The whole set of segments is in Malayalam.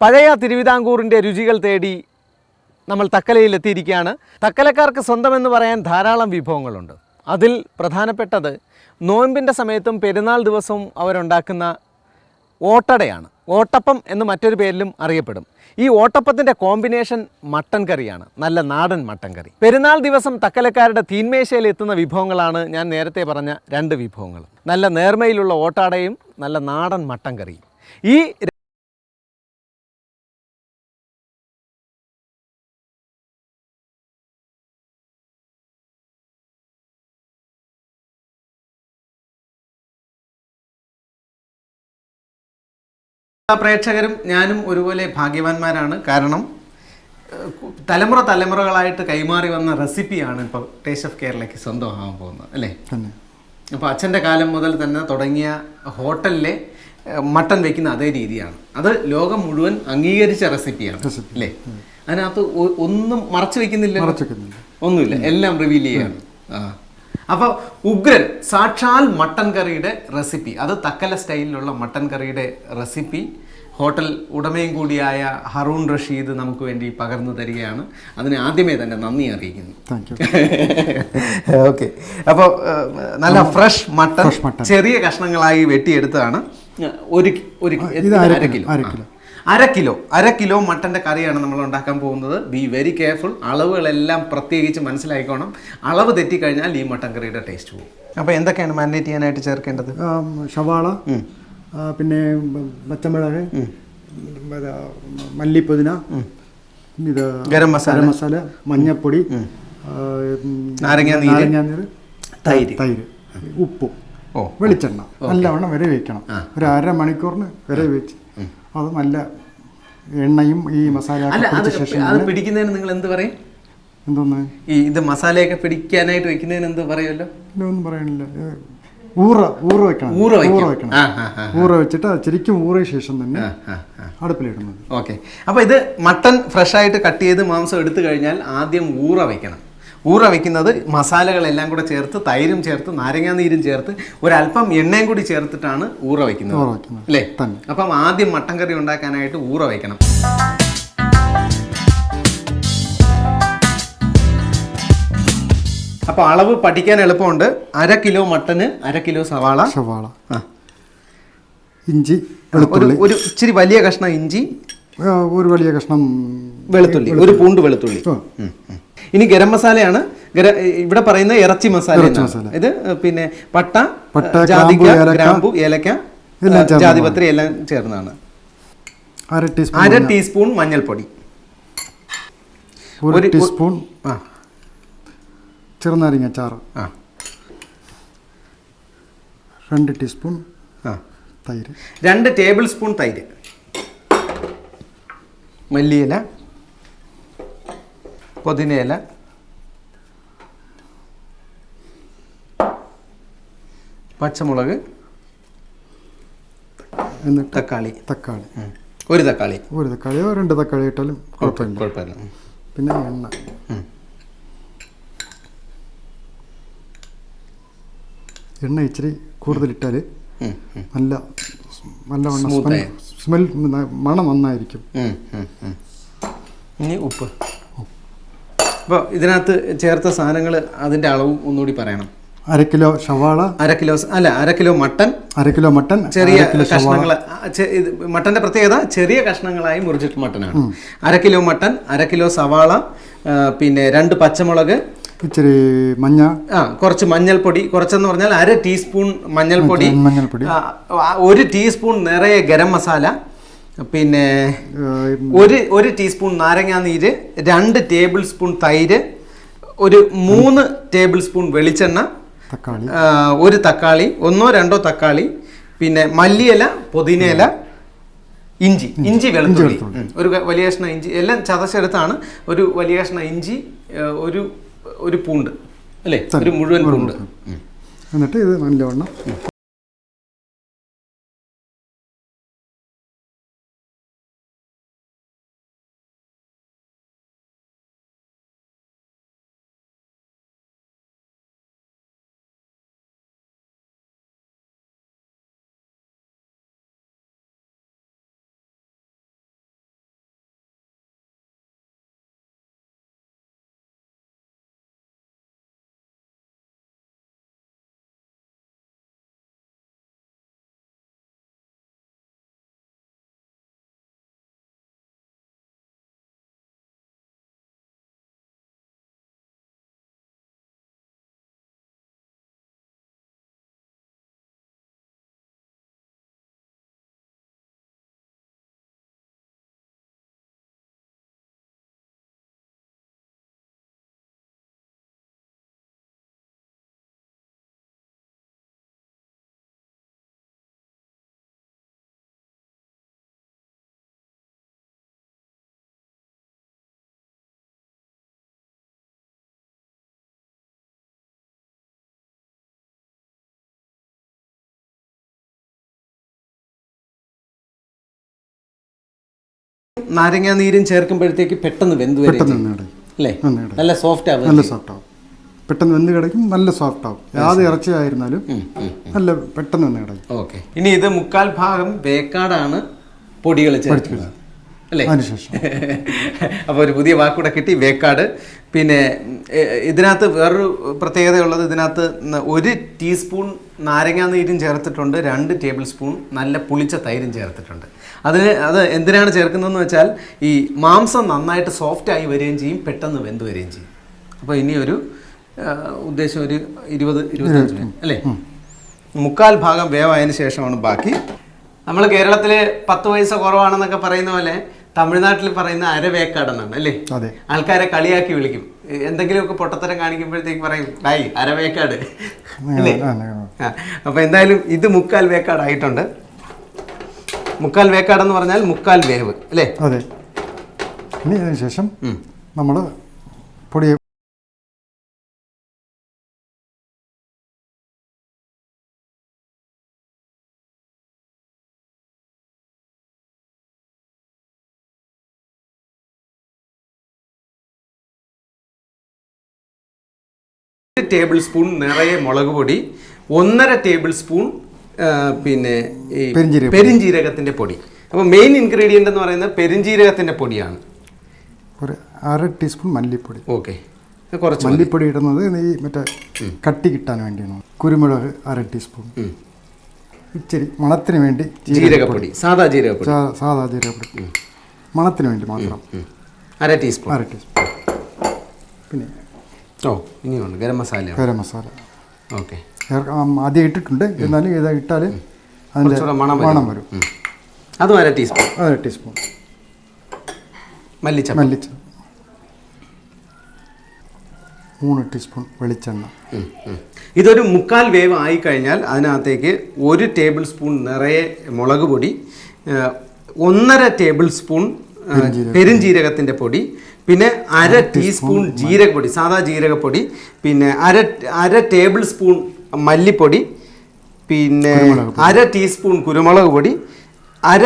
പഴയ തിരുവിതാംകൂറിന്റെ രുചികൾ തേടി നമ്മൾ തക്കലയിൽ എത്തിയിരിക്കുകയാണ് തക്കലക്കാർക്ക് സ്വന്തമെന്ന് പറയാൻ ധാരാളം വിഭവങ്ങളുണ്ട്. അതിൽ പ്രധാനപ്പെട്ടത് നോയമ്പിന്റെ സമയത്തും പെരുന്നാൾ ദിവസവും അവരുണ്ടാക്കുന്ന ഓട്ടടയാണ്. ഓട്ടപ്പം എന്ന് മറ്റൊരു പേരിലും അറിയപ്പെടും. ഈ ഓട്ടപ്പത്തിന്റെ കോമ്പിനേഷൻ മട്ടൻ കറിയാണ്. നല്ല നാടൻ മട്ടൻ കറി. പെരുന്നാൾ ദിവസം തക്കലക്കാരുടെ തീന്മേശയിൽ എത്തുന്ന വിഭവങ്ങളാണ് ഞാൻ നേരത്തെ പറഞ്ഞ രണ്ട് വിഭവങ്ങൾ. നല്ല നേർമയിലുള്ള ഓട്ടാടയും നല്ല നാടൻ മട്ടൻ കറിയും. ഈ പ്രേക്ഷകരും ഞാനും ഒരുപോലെ ഭാഗ്യവാന്മാരാണ്. കാരണം തലമുറ തലമുറകളായിട്ട് കൈമാറി വന്ന റെസിപ്പിയാണ് ഇപ്പോൾ ടേസ്റ്റ് ഓഫ് കേരളയ്ക്ക് സ്വന്തമാകാൻ പോകുന്നത് അല്ലേ? അപ്പോൾ അച്ഛന്റെ കാലം മുതൽ തന്നെ തുടങ്ങിയ ഹോട്ടലിലെ മട്ടൺ മട്ടൻ വെക്കുന്ന അതേ രീതിയാണ്. അത് ലോകം മുഴുവൻ അംഗീകരിച്ച റെസിപ്പിയാണ് അല്ലേ? അതിനകത്ത് ഒന്നും മറച്ചു വെക്കുന്നില്ല. ഒന്നുമില്ല. എല്ലാം റിവീൽ ചെയ്യാണ്. ആ. അപ്പോൾ ഉഗ്രൻ സാക്ഷാൽ മട്ടൻ കറിയുടെ റെസിപ്പി. അത് തക്കല സ്റ്റൈലിലുള്ള മട്ടൻ കറിയുടെ റെസിപ്പി. ഹോട്ടൽ ഉടമയും കൂടിയായ ഹറൂൺ റഷീദ് നമുക്ക് വേണ്ടി പകർന്നു തരികയാണ്. അതിന് ആദ്യമേ തന്നെ നന്ദി അറിയിക്കുന്നു. ഓക്കെ അപ്പോൾ നല്ല ഫ്രഷ് മട്ടൺ ചെറിയ കഷ്ണങ്ങളായി വെട്ടിയെടുത്തതാണ്. ഒരു ഒരു അര കിലോ. അര. കിലോ. അര കിലോ മട്ടന്റെ കറിയാണ് നമ്മൾ ഉണ്ടാക്കാൻ പോകുന്നത്. ബി വെരി കെയർഫുൾ അളവുകളെല്ലാം പ്രത്യേകിച്ച് മനസ്സിലാക്കിക്കോണം അളവ് തെറ്റിക്കഴിഞ്ഞാൽ ഈ മട്ടൻ കറിയുടെ ടേസ്റ്റ് പോകും. അപ്പോൾ എന്തൊക്കെയാണ് മാരിനേറ്റ് ചെയ്യാനായിട്ട് ചേർക്കേണ്ടത്? ഷവാള പിന്നെ പച്ചമുളക് മല്ലിപ്പുതിന ഇത് ഗരം മസാല. മസാല മഞ്ഞപ്പൊടി നാരങ്ങാനീര്. തൈര്. തൈര് ഉപ്പ് ഓ. വെളിച്ചെണ്ണ. നല്ലവണ്ണം വരെ വയ്ക്കണം ഒരു അര മണിക്കൂറിന് വരെ വെച്ച് അത് നല്ല എണ്ണയും ഈ മസാല അല്ല അത് അത് പിടിക്കുന്നതിന് നിങ്ങൾ എന്ത് പറയും? എന്തോന്ന്? ഈ ഇത് മസാലയൊക്കെ പിടിക്കാനായിട്ട് വെക്കുന്നതിന് എന്ത് പറയുമല്ലോ? ഇല്ല, ഒന്നും പറയണില്ല ഊറ ഊറ വെക്കണം. ഊറ ഊറ വെക്കണം. ഊറ വെച്ചിട്ട് ശരിക്കും ഊറിയ ശേഷം തന്നെ. അടുപ്പിലിടുന്നത് ഓക്കെ. അപ്പോൾ ഇത് മട്ടൺ ഫ്രഷ് ആയിട്ട് കട്ട് ചെയ്ത് മാംസം എടുത്തു കഴിഞ്ഞാൽ ആദ്യം ഊറ വെക്കണം. ഊറ വെക്കുന്നത് മസാലകളെല്ലാം കൂടെ ചേർത്ത് തൈരും ചേർത്ത് നാരങ്ങാനീരും ചേർത്ത് ഒരല്പം എണ്ണയും കൂടി ചേർത്തിട്ടാണ് ഊറ വയ്ക്കുന്നത് അല്ലേ? അപ്പം ആദ്യം മട്ടൻ കറി ഉണ്ടാക്കാനായിട്ട് ഊറ വയ്ക്കണം അപ്പോൾ അളവ് പഠിക്കാൻ എളുപ്പമുണ്ട്. അര കിലോ മട്ടന് അര കിലോ സവാള. സവാള. ഇഞ്ചി ഒരു ഇച്ചിരി വലിയ കഷ്ണം ഇഞ്ചി. ഒരു വലിയ കഷ്ണം വെളുത്തുള്ളി. ഒരു പൂണ്ട് വെളുത്തുള്ളി. ഇനി ഗരം മസാലയാണ്. ഇവിടെ പറയുന്ന ഇറച്ചി മസാല. ഇത് പിന്നെ പട്ട ജാതിക്ക ഗ്രാമ്പു, ഏലക്ക. ജാതിപത്രി എല്ലാം ചേർന്നാണ് അര ടീസ്പൂൺ അര ടീസ്പൂൺ മഞ്ഞൾപ്പൊടി. ഒരു ഒരു- ടീസ്പൂൺ ആ. ചെറുനാരങ്ങ ചാറ് ആ. രണ്ട് ടീസ്പൂൺ ആ. തൈര്. രണ്ട് ടേബിൾ സ്പൂൺ തൈര്. മല്ലിയില പുതിനയില പച്ചമുളക്. എന്നിട്ട് തക്കാളി. തക്കാളി. ഒരു തക്കാളി. ഒരു തക്കാളിയോ രണ്ട് തക്കാളി ഇട്ടാലും കുഴപ്പമില്ല. കുഴപ്പമില്ല. പിന്നെ എണ്ണ. എണ്ണ ഇച്ചിരി കൂടുതലിട്ടാൽ. നല്ല നല്ലവണ്ണം സ്മെൽ മണം നന്നായിരിക്കും. ഇനി ഉപ്പ്. അപ്പോൾ ഇതിനകത്ത് ചേർത്ത സാധനങ്ങൾ അതിന്റെ അളവും ഒന്നുകൂടി പറയണം. അര കിലോ സവാള. അര കിലോ അല്ല അര കിലോ മട്ടൻ അര കിലോ മട്ടൻ ചെറിയ കഷ്ണങ്ങൾ മട്ടന്റെ പ്രത്യേകത ചെറിയ കഷ്ണങ്ങളായി മുറിച്ചിട്ട് മട്ടനാണ്. അര കിലോ മട്ടൻ അര കിലോ സവാള പിന്നെ രണ്ട് പച്ചമുളക്. ഇച്ചിരി മഞ്ഞ. ആ കുറച്ച് മഞ്ഞൾപ്പൊടി കുറച്ചെന്ന് പറഞ്ഞാൽ അര ടീസ്പൂൺ മഞ്ഞൾപ്പൊടി. മഞ്ഞൾപ്പൊടി. ഒരു ടീസ്പൂൺ നിറയെ ഗരം മസാല പിന്നെ ഒരു ഒരു ടീസ്പൂൺ നാരങ്ങാനീര് രണ്ട് ടേബിൾ സ്പൂൺ തൈര് ഒരു മൂന്ന് ടേബിൾ സ്പൂൺ വെളിച്ചെണ്ണ തക്കാളി. ഒരു തക്കാളി ഒന്നോ രണ്ടോ തക്കാളി പിന്നെ മല്ലിയില പുതിനയില ഇഞ്ചി. ഇഞ്ചി. വെളുത്തുള്ളി. ഒരു വലിയ കഷ്ണ ഇഞ്ചി. എല്ലാം ചതച്ചെടുത്താണ് ഒരു വലിയ കഷ്ണ ഇഞ്ചി ഒരു ഒരു പൂണ്ട്. അല്ലേ? ഒരു മുഴുവൻ പൂണ്ട്. എന്നിട്ട് ഇത് നല്ലവണ്ണം നാരങ്ങാ നീരും ചേർക്കുമ്പോഴത്തേക്ക് പെട്ടെന്ന് വെന്ത് വരും പെട്ടെന്ന് വെന്ത് കിടക്കും അല്ലേ? കിടക്കും. നല്ല സോഫ്റ്റ് ആവും നല്ല സോഫ്റ്റ് ആവും. പെട്ടെന്ന് വെന്ത് കിടക്കും നല്ല സോഫ്റ്റ് ആവും. യാത് ഇറച്ചിയായിരുന്നാലും നല്ല പെട്ടെന്ന് തന്നെ കിടക്കും. ഓക്കെ. ഇനി ഇത് മുക്കാൽ ഭാഗം വേക്കാടാണ് പൊടികൾ ചേർക്കുന്നത്. അല്ലേ? അതിനുശേഷം. അപ്പോൾ ഒരു പുതിയ വാക്കൂടെ കിട്ടി വേക്കാട്. പിന്നെ എ, ഇതിനകത്ത് വേറൊരു പ്രത്യേകതയുള്ളത് ഇതിനകത്ത് ന- ഒരു ടീസ്പൂൺ നാരങ്ങാ നീരും ചേർത്തിട്ടുണ്ട് രണ്ട് ടേബിൾ സ്പൂൺ നല്ല പുളിച്ച തൈരും ചേർത്തിട്ടുണ്ട്. അതിന് അത് എന്തിനാണ് ചേർക്കുന്നതെന്ന് വെച്ചാൽ ഈ മാംസം നന്നായിട്ട് സോഫ്റ്റ് ആയി വരികയും ചെയ്യും പെട്ടെന്ന് വെന്ത് വരികയും ചെയ്യും. അപ്പോൾ ഇനി ഒരു ഉദ്ദേശം ഒരു ഇരുപത് ഇരുപത്തഞ്ച് മിനിറ്റ് അല്ലേ? മുക്കാൽ ഭാഗം വേവായതിനു ശേഷമാണ് ബാക്കി. നമ്മൾ കേരളത്തിൽ പത്ത് പൈസ കുറവാണെന്നൊക്കെ പറയുന്ന പോലെ തമിഴ്നാട്ടിൽ പറയുന്ന അരവേക്കാടെന്നാണ് അല്ലേ? ആൾക്കാരെ കളിയാക്കി വിളിക്കും. എന്തെങ്കിലുമൊക്കെ പൊട്ടത്തരം കാണിക്കുമ്പോഴത്തേക്ക് പറയും ഡായി അരവേക്കാട്. അല്ലേ? അപ്പോൾ എന്തായാലും ഇത് മുക്കാൽ വേക്കാടായിട്ടുണ്ട്. മുക്കാൽ വേക്കാടെന്ന് പറഞ്ഞാൽ മുക്കാൽ വേവ് അല്ലേ? അതെ. ഇനി അതിനുശേഷം നമ്മൾ പൊടി ടേബിൾ സ്പൂൺ നിറയെ മുളക് പൊടി ഒന്നര ടേബിൾ സ്പൂൺ പിന്നെ ഈ പെരുംജീരക പെരിഞ്ജീരകത്തിന്റെ പൊടി. അപ്പോൾ മെയിൻ ഇൻഗ്രീഡിയന്റ് എന്ന് പറയുന്നത് പെരിഞ്ജീരകത്തിന്റെ പൊടിയാണ്. ഒരു അര ടീസ്പൂൺ മല്ലിപ്പൊടി. ഓക്കെ കുറച്ച്. മല്ലിപ്പൊടി ഇടുന്നത് ഈ മറ്റേ കട്ടി കിട്ടാൻ വേണ്ടിയാണ്. കുരുമുളക് അര ടീസ്പൂൺ. ഇച്ചിരി മണത്തിന് വേണ്ടി ജീരകപ്പൊടി. സാധാ ജീരകപ്പൊടി. സാധാ ജീരകപ്പൊടി. മണത്തിന് വേണ്ടി മാത്രം. അര ടീസ്പൂൺ. അര ടീസ്പൂൺ. പിന്നെ ഓ ഇനിയുണ്ട് ഗരം മസാല ഗരം മസാല. ഓക്കെ ആദ്യം ഇട്ടിട്ടുണ്ട്. എന്നാലും ഇത് ഇട്ടാൽ അതിന്റെ മണം മണം വരും. അതും അര ടീസ്പൂൺ അര ടീസ്പൂൺ മല്ലിച്ച മല്ലിച്ച മൂന്ന് ടീസ്പൂൺ വെളിച്ചെണ്ണ. ഇതൊരു മുക്കാൽ വേവ് ആയി കഴിഞ്ഞാൽ അതിനകത്തേക്ക് ഒരു ടേബിൾ സ്പൂൺ നിറയെ മുളക് പൊടി ഒന്നര ടേബിൾ സ്പൂൺ പെരുംജീരകത്തിന്റെ പൊടി പിന്നെ അര ടീസ്പൂൺ ജീരകപ്പൊടി സാധാ ജീരകപ്പൊടി പിന്നെ അര അര ടേബിൾ സ്പൂൺ മല്ലിപ്പൊടി പിന്നെ അര ടീസ്പൂൺ കുരുമുളക് പൊടി അര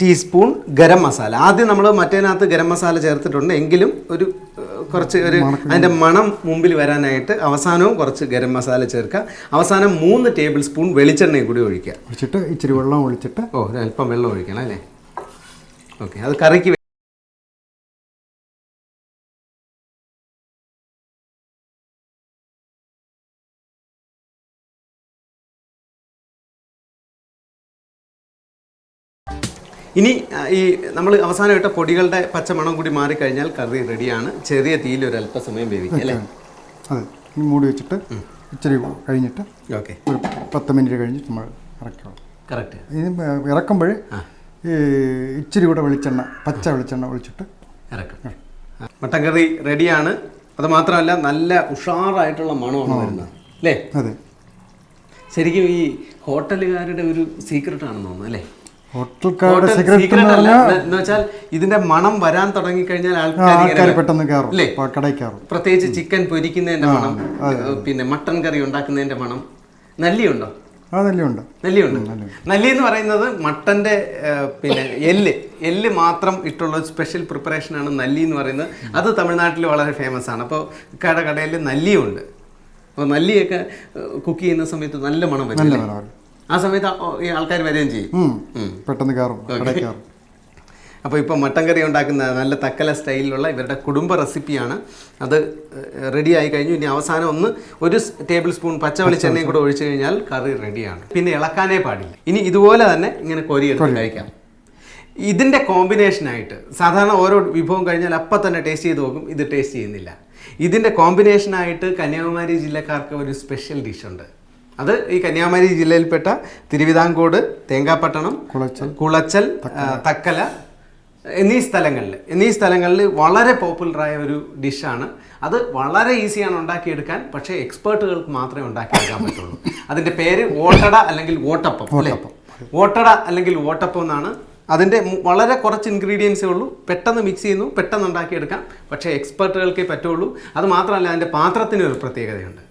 ടീസ്പൂൺ ഗരം മസാല. ആദ്യം നമ്മൾ മറ്റേനകത്ത് ഗരം മസാല ചേർത്തിട്ടുണ്ട്. എങ്കിലും ഒരു കുറച്ച് ഒരു അതിന്റെ മണം മുമ്പിൽ വരാനായിട്ട് അവസാനവും കുറച്ച് ഗരം മസാല ചേർക്കുക. അവസാനം മൂന്ന് ടേബിൾ സ്പൂൺ വെളിച്ചെണ്ണയും കൂടി ഒഴിക്കുക. ഒഴിച്ചിട്ട് ഇച്ചിരി വെള്ളം ഒഴിച്ചിട്ട് ഓ അല്പം വെള്ളം ഒഴിക്കണം അല്ലേ? ഓക്കെ അത് കറിക്ക് ഇനി ഈ നമ്മൾ അവസാനം ഇട്ട പൊടികളുടെ പച്ചമണം കൂടി മാറിക്കഴിഞ്ഞാൽ കറി റെഡിയാണ്. ചെറിയ തീയിൽ ഒരു അല്പസമയം വേവിക്കുക അല്ലേ? അതെ മൂടി വെച്ചിട്ട് ഇച്ചിരി കഴിഞ്ഞിട്ട് ഓക്കെ. ഒരു പത്ത് മിനിറ്റ് കഴിഞ്ഞിട്ട് നമ്മൾ ഇറക്കണം കറക്റ്റ്. ഇനി ഇറക്കുമ്പോൾ ഈ ഇച്ചിരി കൂടെ വെളിച്ചെണ്ണ പച്ച വെളിച്ചെണ്ണ ഒഴിച്ചിട്ട് ഇറക്കും. മട്ടൻ കറി റെഡിയാണ്. അത് മാത്രമല്ല നല്ല ഉഷാറായിട്ടുള്ള മണമാണ് വരുന്നത് അല്ലേ? അതെ. ശരിക്കും ഈ ഹോട്ടലുകാരുടെ ഒരു സീക്രട്ട് ആണെന്ന് തോന്നുന്നു അല്ലേ? ഹോട്ടൽക്കാരുടെ ഹോട്ടൽ സിഗരറ്റ് എന്ന് പറഞ്ഞാൽ എന്ന് വെച്ചാൽ ഇതിന്റെ മണം വരാൻ തുടങ്ങി കഴിഞ്ഞാൽ ആൾക്കാർ പെട്ടെന്ന് കയറും. പ്രത്യേകിച്ച് ചിക്കൻ പൊരിക്കുന്നതിന്റെ മണം പിന്നെ മട്ടൻ കറി ഉണ്ടാക്കുന്നതിന്റെ മണം. നല്ലിയുണ്ടോ? ആ നെല്ലിയുണ്ട്. നല്ലി എന്ന് പറയുന്നത് മട്ടന്റെ പിന്നെ എല്ല്. എല്ല് മാത്രം ഇട്ടുള്ള സ്പെഷ്യൽ പ്രിപ്പറേഷൻ ആണ് നല്ലി എന്ന് പറയുന്നത്. അത് തമിഴ്നാട്ടിൽ വളരെ ഫേമസ് ആണ്. അപ്പോൾ കട കടയിൽ നല്ലിയുണ്ട്. അപ്പോൾ നല്ലിയൊക്കെ കുക്ക് ചെയ്യുന്ന സമയത്ത് നല്ല? മണം വരും. ആ സമയത്ത് ഈ ആൾക്കാർ വരികയും ചെയ്യും. പെട്ടെന്ന് കയറും അപ്പോൾ ഇപ്പോൾ മട്ടൻ കറി ഉണ്ടാക്കുന്ന നല്ല തക്കല സ്റ്റൈലിലുള്ള ഇവരുടെ കുടുംബ റെസിപ്പിയാണ്. അത് റെഡി ആയി കഴിഞ്ഞു. ഇനി അവസാനം ഒന്ന് ഒരു ടേബിൾ സ്പൂൺ പച്ച വെളിച്ചെണ്ണയും കൂടെ ഒഴിച്ചു കഴിഞ്ഞാൽ കറി റെഡിയാണ് പിന്നെ ഇളക്കാനേ പാടില്ല. ഇനി ഇതുപോലെ തന്നെ ഇങ്ങനെ കൊരിയെടുത്ത് കഴിക്കാം. ഇതിന്റെ കോമ്പിനേഷനായിട്ട് സാധാരണ ഓരോ വിഭവം കഴിഞ്ഞാൽ അപ്പം തന്നെ ടേസ്റ്റ് ചെയ്ത് നോക്കും. ഇത് ടേസ്റ്റ് ചെയ്യുന്നില്ല. ഇതിന്റെ കോമ്പിനേഷനായിട്ട് കന്യാകുമാരി ജില്ലക്കാർക്ക് ഒരു സ്പെഷ്യൽ ഡിഷുണ്ട് അത് ഈ കന്യാകുമാരി ജില്ലയിൽപ്പെട്ട തിരുവിതാംകോട് തേങ്കാപ്പട്ടണം കുളച്ചൽ കുളച്ചൽ തക്കല. എന്നീ സ്ഥലങ്ങളിൽ എന്നീ സ്ഥലങ്ങളിൽ വളരെ പോപ്പുലറായ ഒരു ഡിഷാണ്. അത് വളരെ ഈസിയാണ് ഉണ്ടാക്കിയെടുക്കാൻ പക്ഷേ എക്സ്പേർട്ടുകൾക്ക് മാത്രമേ ഉണ്ടാക്കിയെടുക്കാൻ പറ്റുള്ളൂ. അതിന്റെ പേര് ഓട്ടട അല്ലെങ്കിൽ ഓട്ടപ്പം അല്ലേ? ഓട്ടട അല്ലെങ്കിൽ ഓട്ടപ്പം എന്നാണ്. അതിന്റെ വളരെ കുറച്ച് ഇൻഗ്രീഡിയൻസേ ഉള്ളൂ. പെട്ടെന്ന് മിക്സ് ചെയ്യുന്നു പെട്ടെന്ന് ഉണ്ടാക്കിയെടുക്കാം പക്ഷേ എക്സ്പേർട്ടുകൾക്കേ പറ്റുള്ളൂ. അത് മാത്രമല്ല അതിന്റെ പാത്രത്തിന് ഒരു പ്രത്യേകതയുണ്ട്.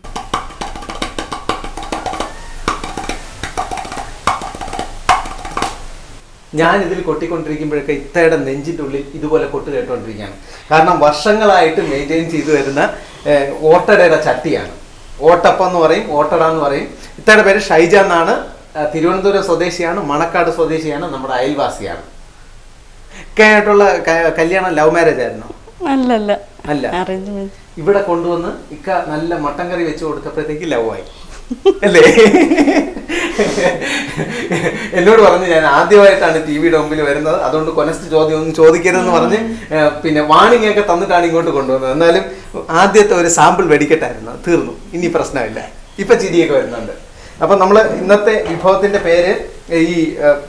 ഞാൻ ഇതിൽ കൊട്ടിക്കൊണ്ടിരിക്കുമ്പോഴൊക്കെ ഇത്തയുടെ നെഞ്ചിന്റെ ഉള്ളിൽ ഇതുപോലെ കൊട്ട് കേട്ടുകൊണ്ടിരിക്കുകയാണ് കാരണം വർഷങ്ങളായിട്ട് മെയിന്റെയിൻ ചെയ്തു വരുന്ന ഓട്ടടയുടെ ചട്ടിയാണ്. ഓട്ടപ്പം എന്ന് പറയും ഓട്ടട എന്ന് പറയും. ഇത്തയുടെ പേര് ഷൈജ എന്നാണ്. തിരുവനന്തപുരം സ്വദേശിയാണ് മണക്കാട് സ്വദേശിയാണ് നമ്മുടെ അയൽവാസിയാണ്. ഇക്കായിട്ടുള്ള കല്യാണം ലവ് മാരേജ് ആയിരുന്നു? അല്ല. അറേഞ്ച്മെന്റ് ഇവിടെ കൊണ്ടുവന്ന് ഇക്ക നല്ല മട്ടൻ കറി വെച്ച് കൊടുത്തപ്പോഴത്തേക്ക് ലവ് ആയി. അല്ലേ? എന്നോട് പറഞ്ഞു ഞാൻ ആദ്യമായിട്ടാണ് ടി വിയുടെ മുമ്പിൽ വരുന്നത്. അതുകൊണ്ട് കൊനസ്റ്റ് ചോദ്യം ഒന്നും ചോദിക്കരുതെന്ന് പറഞ്ഞ് പിന്നെ വാണിംഗ് ഒക്കെ തന്നിട്ടാണ് ഇങ്ങോട്ട് കൊണ്ടുവന്നത്. എന്നാലും ആദ്യത്തെ ഒരു സാമ്പിൾ വെടിക്കട്ടായിരുന്നു. തീർന്നു. ഇനി പ്രശ്നമില്ല. ഇപ്പൊ ചിരിയൊക്കെ വരുന്നുണ്ട്. അപ്പൊ നമ്മൾ ഇന്നത്തെ വിഭവത്തിന്റെ പേര് ഈ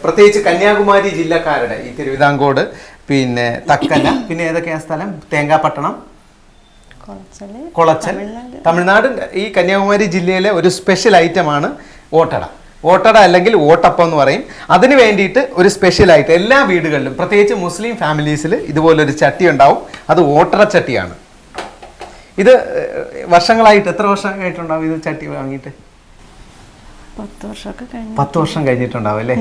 പ്രത്യേകിച്ച് കന്യാകുമാരി ജില്ലക്കാരുടെ ഈ തിരുവിതാംകോട് പിന്നെ തക്കന പിന്നെ ഏതൊക്കെയാ സ്ഥലം? തേങ്കാപ്പട്ടണം കുറച്ചൽ കുളച്ചൽ തമിഴ്നാട്. ഈ കന്യാകുമാരി ജില്ലയിലെ ഒരു സ്പെഷ്യൽ ഐറ്റമാണ് ഓട്ടട. ഓട്ടട അല്ലെങ്കിൽ ഓട്ടപ്പം എന്ന് പറയും. അതിന് വേണ്ടിയിട്ട് ഒരു സ്പെഷ്യൽ ആയിട്ട് എല്ലാ വീടുകളിലും പ്രത്യേകിച്ച് മുസ്ലിം ഫാമിലീസിൽ ഇതുപോലൊരു ചട്ടി ഉണ്ടാവും. അത് ഓട്ടട ചട്ടിയാണ്. ഇത് വർഷങ്ങളായിട്ട് എത്ര വർഷമായിട്ടുണ്ടാവും ഇത് ചട്ടി വാങ്ങിയിട്ട്? പത്ത് വർഷം കഴിഞ്ഞിട്ടുണ്ടാവും അല്ലേ?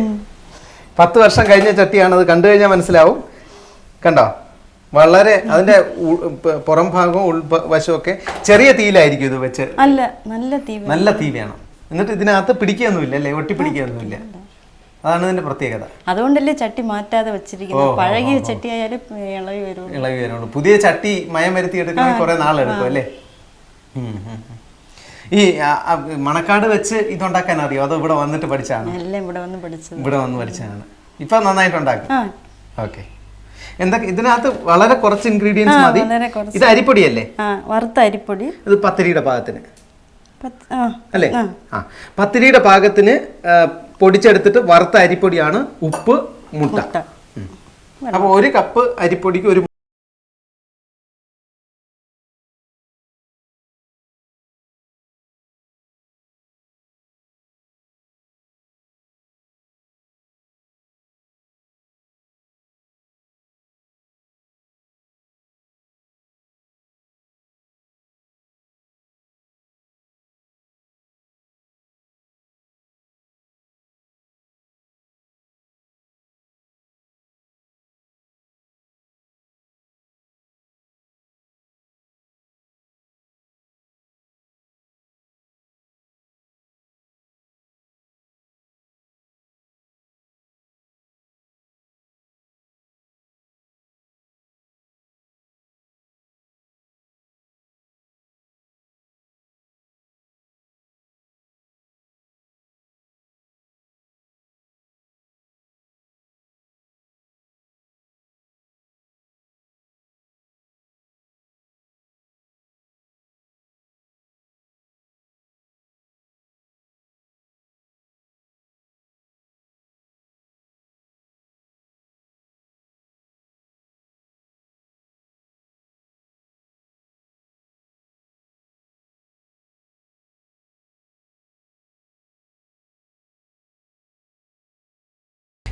പത്ത് വർഷം കഴിഞ്ഞ ചട്ടിയാണത് അത് കണ്ടു കഴിഞ്ഞാൽ മനസ്സിലാവും. കണ്ടോ? വളരെ അതിന്റെ പുറം ഭാഗവും ഉൾവശമൊക്കെ ചെറിയ തീയിലായിരിക്കും ഇത് വെച്ച്. അല്ല നല്ല തീ നല്ല തീ വേണം. എന്നിട്ട് ഇതിനകത്ത് പിടിക്കുകയൊന്നുമില്ല അല്ലേ? ഒട്ടി പിടിക്കുകയൊന്നുമില്ല. അതാണ് ഇതിന്റെ പ്രത്യേകത. അതുകൊണ്ടല്ലേ ചട്ടി മാറ്റാതെ വെച്ചിരിക്കുന്നത്? പഴകിയ ചട്ടി ആയാലും ഇളകി വരും ഇളകി പുതിയ ചട്ടി മയം വരുത്തി എടുക്കണമെങ്കിൽ കുറെ നാളെടുക്കും അല്ലേ. ഈ മണക്കാട് വെച്ച് ഇതുണ്ടാക്കാൻ അറിയോ? അതോ ഇവിടെ വന്നിട്ട് പഠിച്ചാണ് ഇവിടെ വന്ന് പഠിച്ചാണ് ഇവിടെ വന്ന് പഠിച്ചതാണ്. ഇപ്പൊ നന്നായിട്ട് ഉണ്ടാക്കും ഓക്കെ. എന്തൊക്കെ ഇതിനകത്ത് വളരെ കുറച്ച് ഇൻഗ്രീഡിയൻസ് മതി. ഇത് അരിപ്പൊടിയല്ലേ? വറുത്ത അരിപ്പൊടി. ഇത് പത്തിരിയുടെ പാകത്തിന്. അല്ലേ? ആ. പത്തിരിയുടെ പാകത്തിന് പൊടിച്ചെടുത്തിട്ട് വറുത്ത അരിപ്പൊടിയാണ് ഉപ്പ് മുട്ട. മുട്ട. അപ്പോൾ ഒരു കപ്പ് അരിപ്പൊടിക്ക് ഒരു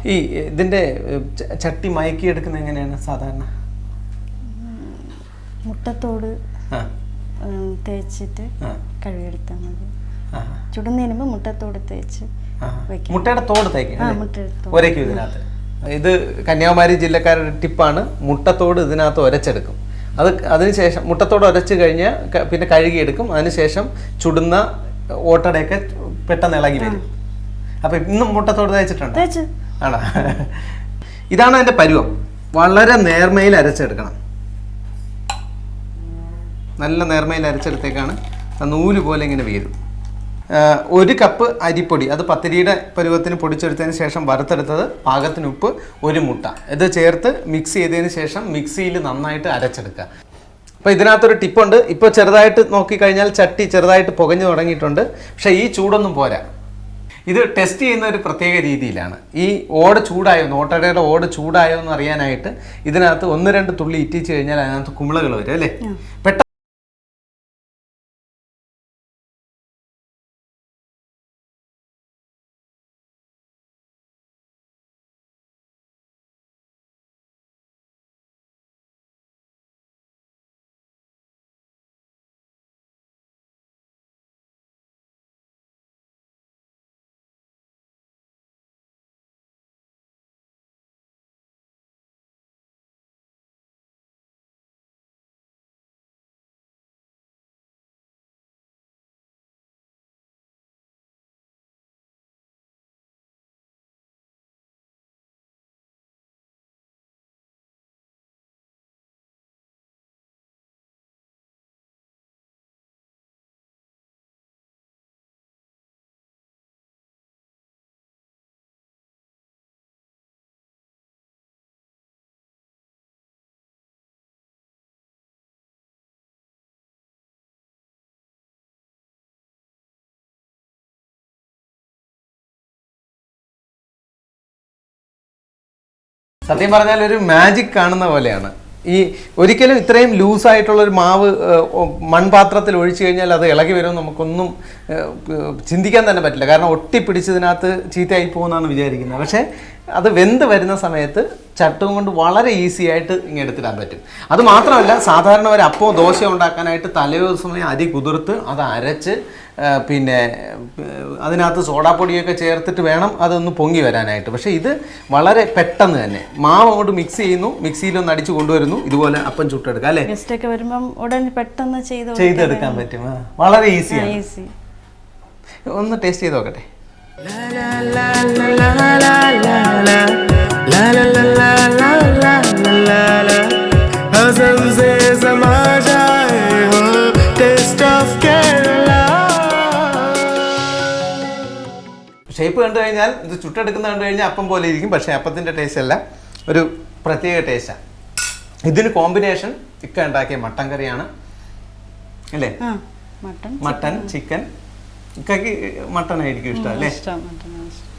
ഈ ഇതിന്റെ ചട്ടി മയക്കി എടുക്കുന്ന മയക്കിയെടുക്കുന്നത് എങ്ങനെയാണ് സാധാരണ? മുട്ടത്തോട് തേച്ചിട്ട് കഴുകിയെടുത്താൽ മതി. ചുടുന്നതിന് മുമ്പ് മുട്ടത്തോട് തേച്ച്. മുട്ടയുടെ തോട് തേക്കും. ഒരയ്ക്കും ഇതിനകത്ത്. ഇത് കന്യാകുമാരി ജില്ലക്കാരുടെ ടിപ്പാണ് മുട്ടത്തോട് ഇതിനകത്ത് ഒരച്ചെടുക്കും. അത് അതിനുശേഷം മുട്ടത്തോട് ഒരച്ച് കഴിഞ്ഞാൽ ക- പിന്നെ കഴുകിയെടുക്കും. അതിനുശേഷം ചുടുന്ന ഓട്ടടയൊക്കെ പെട്ടെന്ന് ഇളകി വരും. അപ്പൊ ഇന്നും മുട്ടത്തോട് തേച്ചിട്ടുണ്ട്? തേച്ച്. ആണോ? ഇതാണ് അതിന്റെ പരുവം. വളരെ നേർമയിൽ അരച്ചെടുക്കണം. നല്ല നേർമയിൽ അരച്ചെടുത്തേക്കാണ്. നൂൽ പോലെ ഇങ്ങനെ വീഴും. ഒരു കപ്പ് അരിപ്പൊടി അത് പത്തിരിയുടെ പരുവത്തിന് പൊടിച്ചെടുത്തതിന് ശേഷം വറുത്തെടുത്തത് പാകത്തിന് ഉപ്പ് ഒരു മുട്ട. ഇത് ചേർത്ത് മിക്സ് ചെയ്തതിന് ശേഷം മിക്സിയിൽ നന്നായിട്ട് അരച്ചെടുക്കുക. അപ്പോൾ ഇതിനകത്തൊരു ടിപ്പുണ്ട്. ഇപ്പോൾ ചെറുതായിട്ട് നോക്കിക്കഴിഞ്ഞാൽ ചട്ടി ചെറുതായിട്ട് പുകഞ്ഞു തുടങ്ങിയിട്ടുണ്ട്. പക്ഷേ ഈ ചൂടൊന്നും പോരാ. ഇത് ടെസ്റ്റ് ചെയ്യുന്ന ഒരു പ്രത്യേക രീതിയിലാണ്. ഈ ഓട് ചൂടായോ നോട്ടടയുടെ ഓട് ചൂടായോ എന്ന് അറിയാനായിട്ട് ഇതിനകത്ത് ഒന്ന് രണ്ട് തുള്ളി ഇറ്റിച്ച് കഴിഞ്ഞാൽ അതിനകത്ത് കുമിളകൾ വരും അല്ലേ? പെട്ടെന്ന് സത്യം പറഞ്ഞാൽ ഒരു മാജിക് കാണുന്ന പോലെയാണ്. ഈ ഒരിക്കലും ഇത്രയും ലൂസായിട്ടുള്ള ഒരു മാവ് മൺപാത്രത്തിൽ ഒഴിച്ചു കഴിഞ്ഞാൽ അത് ഇളകി വരും നമുക്കൊന്നും ചിന്തിക്കാൻ തന്നെ പറ്റില്ല. കാരണം ഒട്ടിപ്പിടിച്ചതിനകത്ത് ചീത്തയായി പോകുമെന്നാണ് വിചാരിക്കുന്നത്. പക്ഷേ അത് വെന്ത് വരുന്ന സമയത്ത് ചട്ടും കൊണ്ട് വളരെ ഈസി ആയിട്ട് ഇങ്ങനെ എടുത്തിടാൻ പറ്റും. അത് മാത്രമല്ല സാധാരണ ഒരു അപ്പോ ദോശ ഉണ്ടാക്കാനായിട്ട് തലേ ദിവസം അരി കുതിർത്ത് അത് അരച്ച് പിന്നെ അതിനകത്ത് സോഡാപ്പൊടിയൊക്കെ ചേർത്തിട്ട് വേണം അതൊന്ന് പൊങ്ങി വരാനായിട്ട്. പക്ഷേ ഇത് വളരെ പെട്ടെന്ന് തന്നെ. മാവ് അങ്ങോട്ട് മിക്സ് ചെയ്യുന്നു മിക്സിയിലൊന്ന് അടിച്ച് കൊണ്ടുവരുന്നു. ഇതുപോലെ അപ്പം ചുട്ടെടുക്കുക അല്ലേ? ഗസ്റ്റ് ഒക്കെ വരുമ്പം ഉടൻ പെട്ടെന്ന് ചെയ്ത് ചെയ്തെടുക്കാൻ പറ്റും. വളരെ ഈസിയാണ് ഈസി ഒന്ന് ടേസ്റ്റ് ചെയ്ത് നോക്കട്ടെ. ഷേപ്പ് കണ്ടു കഴിഞ്ഞാൽ ഇത് ചുട്ടെടുക്കുന്ന കണ്ടു കഴിഞ്ഞാൽ അപ്പം പോലെ ഇരിക്കും പക്ഷേ അപ്പത്തിന്റെ ടേസ്റ്റ് അല്ല. ഒരു പ്രത്യേക ടേസ്റ്റാണ് ഇതിന് കോമ്പിനേഷൻ ചിക്കൻ ഉണ്ടാക്കിയ മട്ടൻ കറിയാണ്. അല്ലേ? മട്ടൻ ചിക്കൻ ഇക്കയ്ക്ക് മട്ടൺ ആയിരിക്കും ഇഷ്ടം അല്ലേ? ഇഷ്ടം ഇഷ്ടം.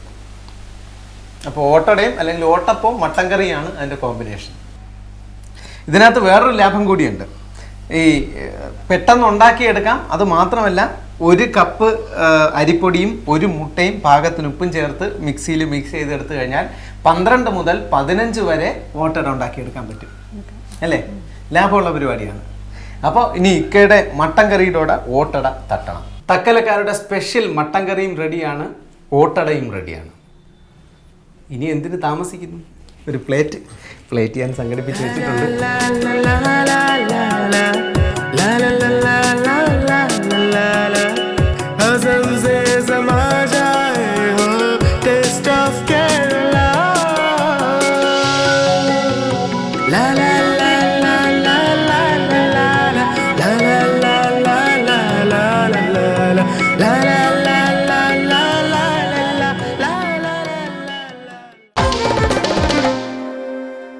അപ്പോൾ ഓട്ടടയും അല്ലെങ്കിൽ ഓട്ടപ്പവും മട്ടൻ കറിയാണ് അതിന്റെ കോമ്പിനേഷൻ ഇതിനകത്ത് വേറൊരു ലാഭം കൂടിയുണ്ട്. ഈ പെട്ടെന്ന് ഉണ്ടാക്കിയെടുക്കാം. അത് മാത്രമല്ല ഒരു കപ്പ് അരിപ്പൊടിയും ഒരു മുട്ടയും പാകത്തിന് ഉപ്പും ചേർത്ത് മിക്സിയിൽ മിക്സ് ചെയ്തെടുത്ത് കഴിഞ്ഞാൽ പന്ത്രണ്ട് മുതൽ പതിനഞ്ച് വരെ ഓട്ടട ഉണ്ടാക്കിയെടുക്കാൻ പറ്റും. അല്ലേ? ലാഭമുള്ള പരിപാടിയാണ്. അപ്പോൾ ഇനി ഇക്കയുടെ മട്ടൻ കറിയുടെ കൂടെ ഓട്ടട തട്ടണം. തക്കലക്കാരുടെ സ്പെഷ്യൽ മട്ടൻ കറിയും റെഡിയാണ് ഓട്ടടയും റെഡിയാണ് ഇനി എന്തിന് താമസിക്കുന്നു ഒരു പ്ലേറ്റ് പ്ലേറ്റ് ഞാൻ സംഘടിപ്പിച്ച് വെച്ചിട്ടുണ്ട്